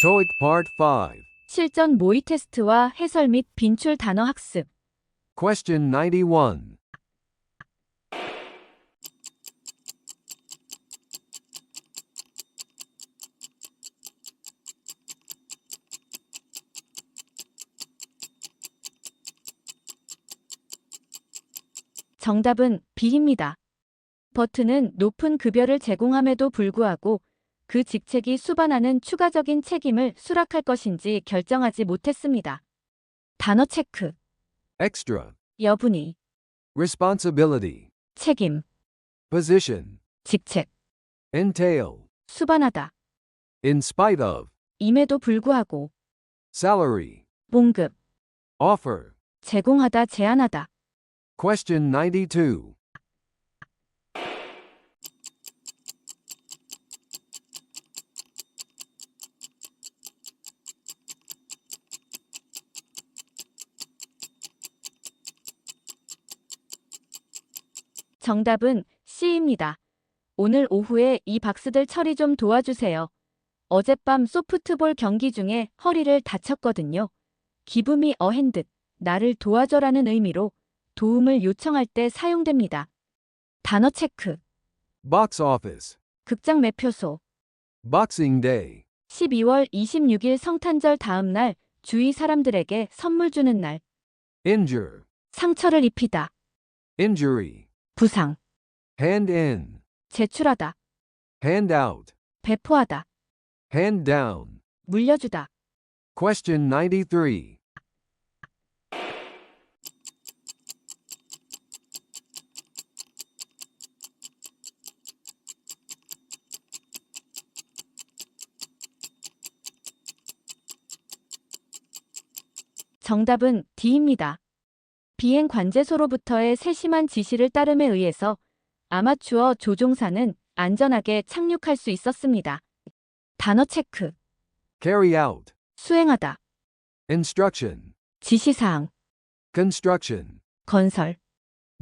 TOEIC Part 5. 실전 모의 테스트와 해설 및 빈출 단어 학습. Question 91. 정답은 B입니다. 버튼은 높은 급여를 제공함에도 불구하고 그 직책이 수반하는 추가적인 책임을 수락할 것인지 결정하지 못했습니다. 단어 체크, Extra. 여분이, Responsibility. 책임, Position. 직책, Entail. 수반하다, In spite of. 임에도 불구하고, Salary. 봉급, Offer. 제공하다, 제한하다. Question 92. 정답은 C입니다. 오늘 오후에 이 박스들 처리 좀 도와주세요. 어젯밤 소프트볼 경기 중에 허리를 다쳤거든요. 기분이 어한 듯 나를 도와줘라는 의미로 도움을 요청할 때 사용됩니다. 단어 체크, Box office. 극장 매표소, Boxing Day. 12월 26일 성탄절 다음 날 주위 사람들에게 선물 주는 날, Injure. 상처를 입히다, Injury. 부상, Hand in. 제출하다, Hand out. 배포하다, Hand down. 물려주다. Question 93. 정답은 D입니다. 비행 관제소로부터의 세심한 지시를 따름에 의해서 아마추어 조종사는 안전하게 착륙할 수 있었습니다. 단어 체크, Carry out. 수행하다, Instruction. 지시사항, Construction. 건설,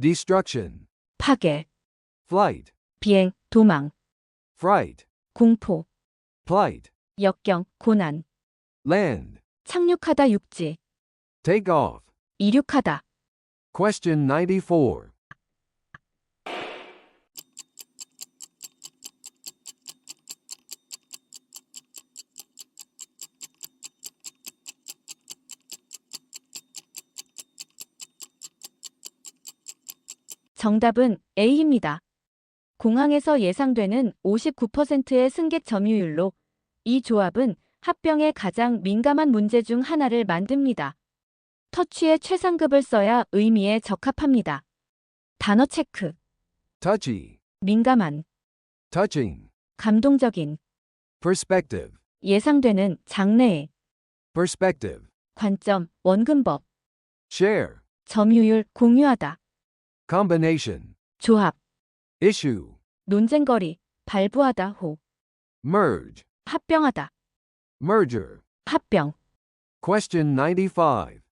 Destruction. 파괴, Flight. 비행, 도망, Fright. 공포, Plight. 역경, 고난, Land. 착륙하다 육지, Take off. 이륙하다. Question 94. 정답은 A입니다. 공항에서 예상되는 59%의 승객 점유율로 이 조합은 합병에 가장 민감한 문제 중 하나를 만듭니다. 터치에 최상급을 써야 의미에 적합합니다. 단어 체크, Touchy. 민감한, Touching. 감동적인, Perspective. 예상되는 장래의, Perspective. 관점, 원근법, Share. 점유율, 공유하다, Combination. 조합, Issue. 논쟁거리, 발부하다, 호, Merge. 합병하다, Merger. 합병. Question 95.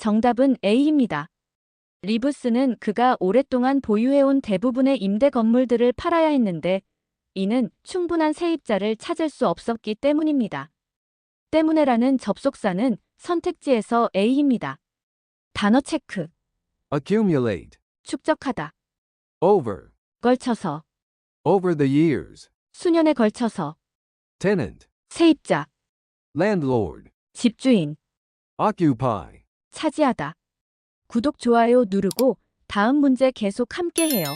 정답은 A입니다. 리브스는 그가 오랫동안 보유해온 대부분의 임대 건물들을 팔아야 했는데 이는 충분한 세입자를 찾을 수 없었기 때문입니다. 때문에라는 접속사는 선택지에서 A입니다. 단어 체크, Accumulate. 축적하다, Over. 걸쳐서, Over the years. 수년에 걸쳐서, Tenant. 세입자, Landlord. 집주인, Occupy. 차지하다. 구독, 좋아요 누르고 다음 문제 계속 함께 해요.